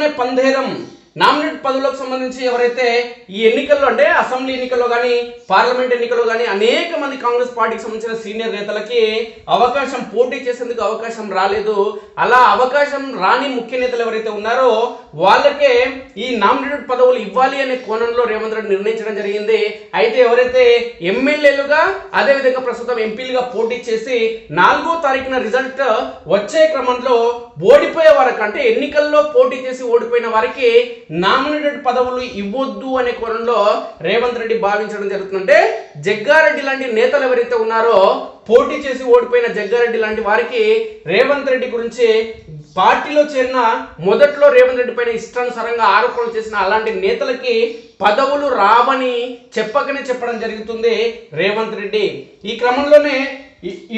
పోగానే పందేరం నామినేట్ పదవులకు సంబంధించి ఎవరైతే ఈ ఎన్నికల్లో అంటే అసెంబ్లీ ఎన్నికల్లో కానీ పార్లమెంట్ ఎన్నికల్లో కానీ అనేక మంది కాంగ్రెస్ పార్టీకి సంబంధించిన సీనియర్ నేతలకి అవకాశం పోటీ చేసేందుకు అవకాశం రాలేదు. అలా అవకాశం రాని ముఖ్య నేతలు ఎవరైతే ఉన్నారో వాళ్ళకే ఈ నామినేటెడ్ పదవులు ఇవ్వాలి అనే కోణంలో రేవంత్ రెడ్డి నిర్ణయించడం జరిగింది. అయితే ఎవరైతే ఎమ్మెల్యేలుగా అదేవిధంగా ప్రస్తుతం ఎంపీలుగా పోటీ చేసి నాలుగో తారీఖున రిజల్ట్ వచ్చే క్రమంలో ఓడిపోయే వారికి అంటే ఎన్నికల్లో పోటీ చేసి ఓడిపోయిన వారికి నామినేటెడ్ పదవులు ఇవ్వొద్దు అనే కోణంలో రేవంత్ రెడ్డి భావించడం జరుగుతుందంటే జగ్గారెడ్డి లాంటి నేతలు ఎవరైతే ఉన్నారో పోటీ చేసి ఓడిపోయిన జగ్గారెడ్డి లాంటి వారికి రేవంత్ రెడ్డి గురించి పార్టీలో చేరిన మొదట్లో రేవంత్ రెడ్డి పైన ఇష్టానుసారంగా ఆరోపణలు చేసిన అలాంటి నేతలకి పదవులు రావని చెప్పకనే చెప్పడం జరుగుతుంది రేవంత్ రెడ్డి. ఈ క్రమంలోనే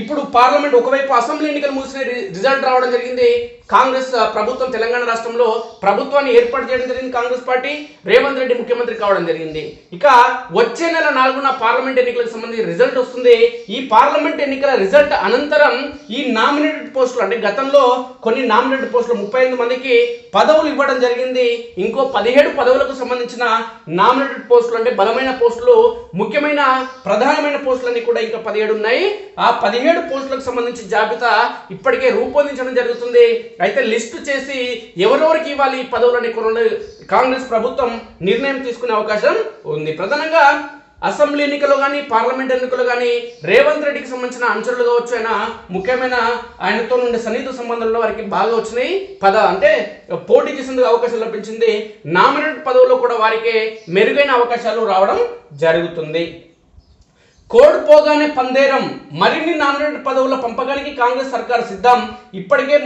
ఇప్పుడు పార్లమెంట్ ఒకవైపు అసెంబ్లీ ఎన్నికలు ముగిసిన రిజల్ట్ రావడం జరిగింది. కాంగ్రెస్ ప్రభుత్వం తెలంగాణ రాష్ట్రంలో ప్రభుత్వాన్ని ఏర్పాటు చేయడం జరిగింది కాంగ్రెస్ పార్టీ. రేవంత్ రెడ్డి ముఖ్యమంత్రి కావడం జరిగింది. ఇక వచ్చే నెల నాలుగున పార్లమెంట్ ఎన్నికలకు సంబంధించి రిజల్ట్ వస్తుంది. ఈ పార్లమెంట్ ఎన్నికల రిజల్ట్ అనంతరం ఈ నామినేటెడ్ పోస్టులు అంటే గతంలో కొన్ని నామినేటెడ్ పోస్టులు ముప్పై ఎనిమిది మందికి పదవులు ఇవ్వడం జరిగింది. ఇంకో పదిహేడు పదవులకు సంబంధించిన నామినేటెడ్ పోస్టులు అంటే బలమైన పోస్టులు ముఖ్యమైన ప్రధానమైన పోస్టులన్నీ కూడా ఇంకా పదిహేడు ఉన్నాయి. ఆ పదిహేడు పోస్టులకు సంబంధించి జాబితా ఇప్పటికే రూపొందించడం జరుగుతుంది. అయితే లిస్టు చేసి ఎవరెవరికి ఇవ్వాలి ఈ పదవులని కొన్ని కాంగ్రెస్ ప్రభుత్వం నిర్ణయం తీసుకునే అవకాశం ఉంది. ప్రధానంగా అసెంబ్లీ ఎన్నికలు కానీ పార్లమెంట్ ఎన్నికలు కానీ రేవంత్ రెడ్డికి సంబంధించిన అంచనలు కావచ్చు ఆయన ముఖ్యమైన ఆయనతో ఉండే సన్నిహిత సంబంధంలో వారికి బాగా వచ్చినాయి. పద అంటే పోటీ చేసేందుకు అవకాశం లభించింది. నామినేట్ పదవుల్లో కూడా వారికి మెరుగైన అవకాశాలు రావడం జరుగుతుంది. కోడ్పోగానే పందేరం. మరిన్ని నామినేటెడ్ పదవుల పంపకానికి కాంగ్రెస్ సర్కార్ సిద్ధం. ఇప్పటికే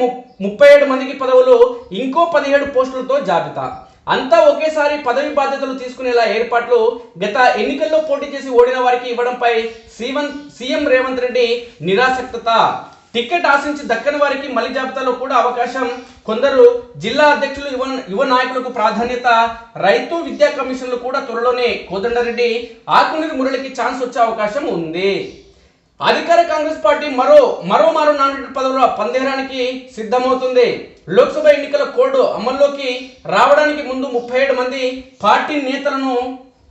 ముప్పై ఏడు మందికి పదవులు ఇంకో పదిహేడు పోస్టులతో జాబితా. అంతా ఒకేసారి పదవి బాధ్యతలు తీసుకునేలా ఏర్పాట్లు గత ఎన్నికల్లో పోటీ చేసి ఓడిన వారికి ఇవ్వడంపై సీఎం సీఎం రేవంత్ రెడ్డి నిరాసక్తత. టికెట్ ఆశించి దక్కని వారికి మలి జాబితాలో కూడా అవకాశం. కొందరు జిల్లా అధ్యక్షులు యువ యువ నాయకులకు ప్రాధాన్యత. రైతు విద్యా కమిషన్లు కూడా త్వరలోనే కోదండరెడ్డి ఆకునీరు మురళికి ఛాన్స్ వచ్చే అవకాశం ఉంది. అధికార కాంగ్రెస్ పార్టీ మరో మరో మరో నామినేటెడ్ పదవుల పందేరానికి సిద్ధమవుతుంది. లోక్సభ ఎన్నికల కోడ్ అమల్లోకి రావడానికి ముందు ముప్పై ఏడు మంది పార్టీ నేతలను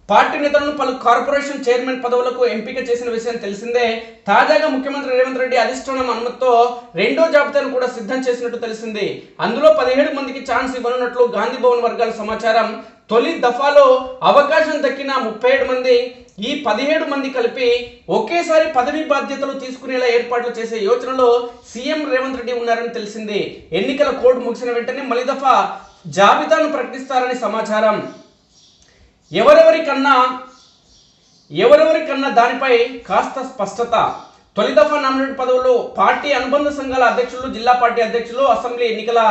పార్టీ నేతలను పలు కార్పొరేషన్ చైర్మన్ పదవులకు ఎంపిక చేసిన విషయం తెలిసిందే. తాజాగా ముఖ్యమంత్రి రేవంత్ రెడ్డి అధిష్టానం అనుమతితో రెండో జాబితాను కూడా సిద్ధం చేసినట్టు తెలిసింది. అందులో పదిహేడు మందికి ఛాన్స్ ఇవ్వనున్నట్లు గాంధీ భవన్ వర్గాల సమాచారం. తొలి దఫాలో అవకాశం దక్కిన ముప్పై ఏడు మంది ఈ పదిహేడు మంది కలిపి ఒకేసారి పదవి బాధ్యతలు తీసుకునేలా ఏర్పాట్లు చేసే యోచనలో సీఎం రేవంత్ రెడ్డి ఉన్నారని తెలిసింది. ఎన్నికల కోడ్ ముగిసిన వెంటనే మలిదఫా జాబితాను ప్రకటిస్తారని సమాచారం. ఎవరెవరికన్నా ఎవరెవరికన్నా దానిపై కాస్త స్పష్టత. తొలి దఫా నామినేట్ పదవుల్లో పార్టీ అనుబంధ సంఘాల అధ్యక్షులు జిల్లా పార్టీ అధ్యక్షులు అసెంబ్లీ ఎన్నికల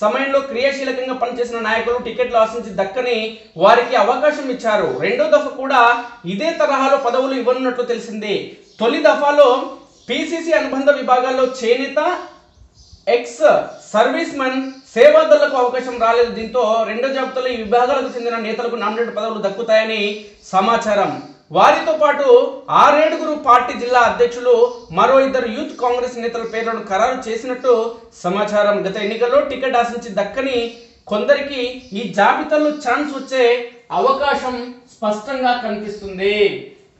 సమయంలో క్రియాశీలకంగా పనిచేసిన నాయకులు టికెట్లు ఆశించి దక్కని వారికి అవకాశం ఇచ్చారు. రెండో దఫ కూడా ఇదే తరహాలో పదవులు ఇవ్వనున్నట్లు తెలిసింది. తొలి దఫాలో పిసిసి అనుబంధ విభాగాల్లో చేనేత ఎక్స్ సర్వీస్ మెన్ సేవాదారులకు అవకాశం రాలేదు. దీంతో రెండో జాబితాలో ఈ విభాగాలకు చెందిన నేతలకు నామినేట్ పదవులు దక్కుతాయని సమాచారం. వారితో పాటు ఆరేడుగురు పార్టీ జిల్లా అధ్యక్షులు మరో ఇద్దరు యూత్ కాంగ్రెస్ నేతల పేర్లను ఖరారు చేసినట్టు సమాచారం. గత ఎన్నికల్లో టికెట్ ఆశించి దక్కని కొందరికి ఈ జాబితాలో ఛాన్స్ వచ్చే అవకాశం స్పష్టంగా కనిపిస్తుంది.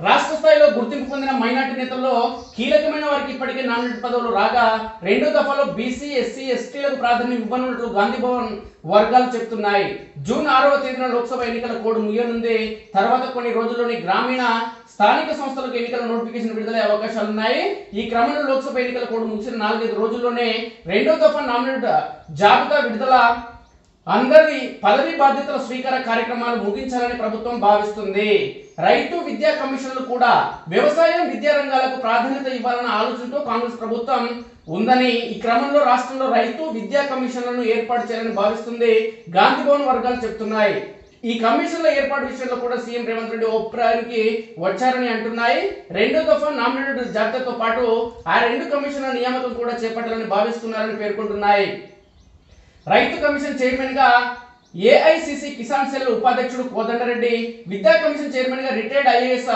రాష్ట్ర స్థాయిలో గుర్తింపు పొందిన మైనార్టీ నేతల్లో కీలకమైన వారికి ఇప్పటికే నామినేట్ పదవులు రాగా రెండో దఫాలో బీసీ ఎస్సీ ఎస్టీలకు ప్రాధాన్యం ఇవ్వనున్నట్లు గాంధీ భవన్ వర్గాలు చెప్తున్నాయి. జూన్ ఆరవ తేదీన లోక్సభ ఎన్నికల కోడ్ ముగియనుంది తర్వాత కొన్ని రోజుల్లోని గ్రామీణ స్థానిక సంస్థలకు ఎన్నికల నోటిఫికేషన్ విడుదలయ్యే అవకాశాలు ఉన్నాయి ఈ క్రమంలో లోక్సభ ఎన్నికల కోడ్ ముగిసిన నాలుగైదు రోజుల్లోనే రెండో దఫా నామినేట్ జాబితా విడుదల అందరి పదవి బాధ్యతల స్వీకార కార్యక్రమాలు ముగించాలని ప్రభుత్వం భావిస్తుంది. రైతు విద్యా కమిషన్లు కూడా వ్యవసాయం విద్యా రంగాలకు ప్రాధాన్యత ఇవ్వాలన్న ఆలోచనతో కాంగ్రెస్ ప్రభుత్వం ఉందని ఈ క్రమంలో రాష్ట్రంలో రైతు విద్యా కమిషన్లను ఏర్పాటు చేయాలని భావిస్తుంది. గాంధీ భవన్ వర్గాలు చెప్తున్నాయి. ఈ కమిషన్ల ఏర్పాటు విషయంలో కూడా సీఎం రేవంత్ రెడ్డి అభిప్రాయానికి వచ్చారని అంటున్నాయి. రెండో దఫా నామినేటెడ్ జాబితాతో పాటు ఆ రెండు కమిషన్ల నియామకం కూడా చేపట్టాలని భావిస్తున్నారని పేర్కొంటున్నాయి. రైతు కమిషన్ చైర్మన్గా ఏఐసిసి కిసాన్ సెల్ ఉపాధ్యక్షుడు కోదండరెడ్డి విద్యా కమిషన్ చైర్మన్గా రిటైర్డ్ ఐఏఎస్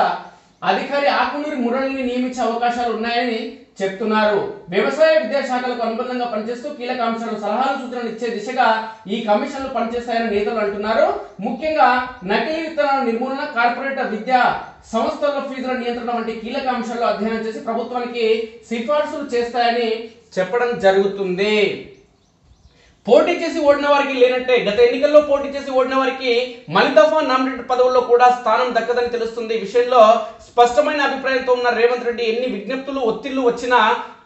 అధికారి ఆకునూరి మురళిని నియమించే అవకాశాలు ఉన్నాయని చెప్తున్నారు. వ్యవసాయ విద్యాశాఖలకు అనుబంధంగా పనిచేస్తూ కీలక అంశాలు సలహాలు సూచనలు ఇచ్చే దిశగా ఈ కమిషన్లు పనిచేస్తాయని నేతలు అంటున్నారు. ముఖ్యంగా నకిలీ విత్తనాల నిర్మూలన కార్పొరేట్ విద్యా సంస్థల ఫీజుల నియంత్రణ వంటి కీలక అంశాల్లో అధ్యయనం చేసి ప్రభుత్వానికి సిఫార్సులు చేస్తాయని చెప్పడం జరుగుతుంది. పోటీ చేసి ఓడిన వారికి లేనట్టే గత ఎన్నికల్లో పోటీ చేసి ఓడిన వారికి మలితాఫా నామినేటెడ్ పదవుల్లో కూడా స్థానం దక్కదని తెలుస్తుంది. ఈ విషయంలో స్పష్టమైన అభిప్రాయంతో ఉన్న రేవంత్ రెడ్డి ఎన్ని విజ్ఞప్తులు ఒత్తిళ్ళు వచ్చినా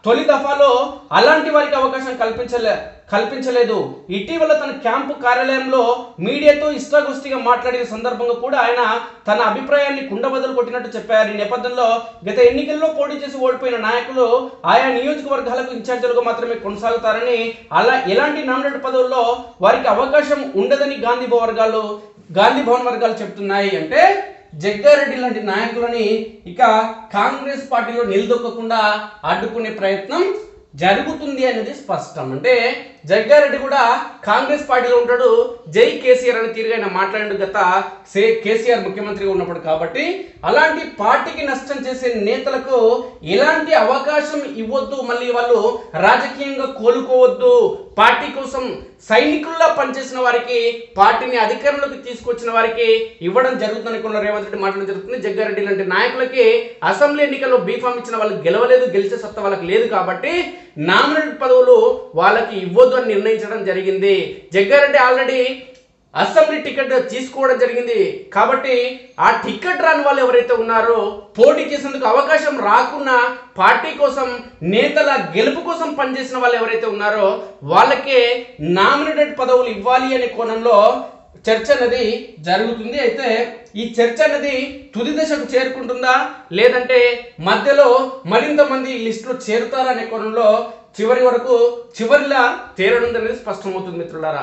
తొలి దఫాలో అలాంటి వారికి అవకాశం కల్పించలే కల్పించలేదు. ఇటీవల తన క్యాంపు కార్యాలయంలో మీడియాతో ఇష్టాగోష్ఠిగా మాట్లాడిన సందర్భంగా కూడా ఆయన తన అభిప్రాయాన్ని కుండబద్దలు కొట్టినట్టు చెప్పారు. ఈ నేపథ్యంలో గత ఎన్నికల్లో పోటీ చేసి ఓడిపోయిన నాయకులు ఆయా నియోజకవర్గాలకు ఇన్ఛార్జీలుగా మాత్రమే కొనసాగుతారని అలా ఎలాంటి నామినేట్ పదవుల్లో వారికి అవకాశం ఉండదని గాంధీ వర్గాలు గాంధీ భవన్ వర్గాలు చెప్తున్నాయి అంటే జగ్గారెడ్డి లాంటి నాయకులని ఇక కాంగ్రెస్ పార్టీలో నిలదొక్కకుండా అడ్డుకునే ప్రయత్నం జరుగుతుంది అనేది స్పష్టం. అంటే జగ్గారెడ్డి కూడా కాంగ్రెస్ పార్టీలో ఉంటాడు. జై కేసీఆర్ అని తీరుగా ఆయన మాట్లాడాడు గత సే కేసీఆర్ ముఖ్యమంత్రిగా ఉన్నప్పుడు కాబట్టి అలాంటి పార్టీకి నష్టం చేసే నేతలకు ఎలాంటి అవకాశం ఇవ్వద్దు. మళ్ళీ వాళ్ళు రాజకీయంగా కోలుకోవద్దు. పార్టీ కోసం సైనికుల్లా పనిచేసిన వారికి పార్టీని అధికారంలోకి తీసుకొచ్చిన వారికి ఇవ్వడం జరుగుతుందని కొన్ని రేవంత్ రెడ్డి మాట్లాడడం జరుగుతుంది. జగ్గారెడ్డి లాంటి నాయకులకి అసెంబ్లీ ఎన్నికల్లో బీఫామ్ ఇచ్చిన వాళ్ళు గెలవలేదు. గెలిచే సత్తా వాళ్ళకి లేదు కాబట్టి నామినేటెడ్ పదవులు వాళ్ళకి ఇవ్వద్దు. అని నిర్ణయించడం జరిగింది. జగ్గారెడ్డి ఆల్రెడీ అసెంబ్లీ టికెట్ తీసుకోవడం జరిగింది. కాబట్టి ఆ టికెట్ రాని వాళ్ళు ఎవరైతే ఉన్నారో పోటీ చేసేందుకు అవకాశం రాకున్నా పార్టీ కోసం నేతల గెలుపు కోసం పనిచేసిన వాళ్ళు ఎవరైతే ఉన్నారో వాళ్ళకే నామినేటెడ్ పదవులు ఇవ్వాలి అనే కోణంలో చర్చ అనేది జరుగుతుంది. అయితే ఈ చర్చ అనేది తుది దశకు చేరుకుంటుందా? లేదంటే మధ్యలో మరింత మంది లిస్టులో చేరుతారా అనే కోణంలో చివరి వరకు చివరిలా తేలనుందనేది స్పష్టమవుతుంది మిత్రులారా.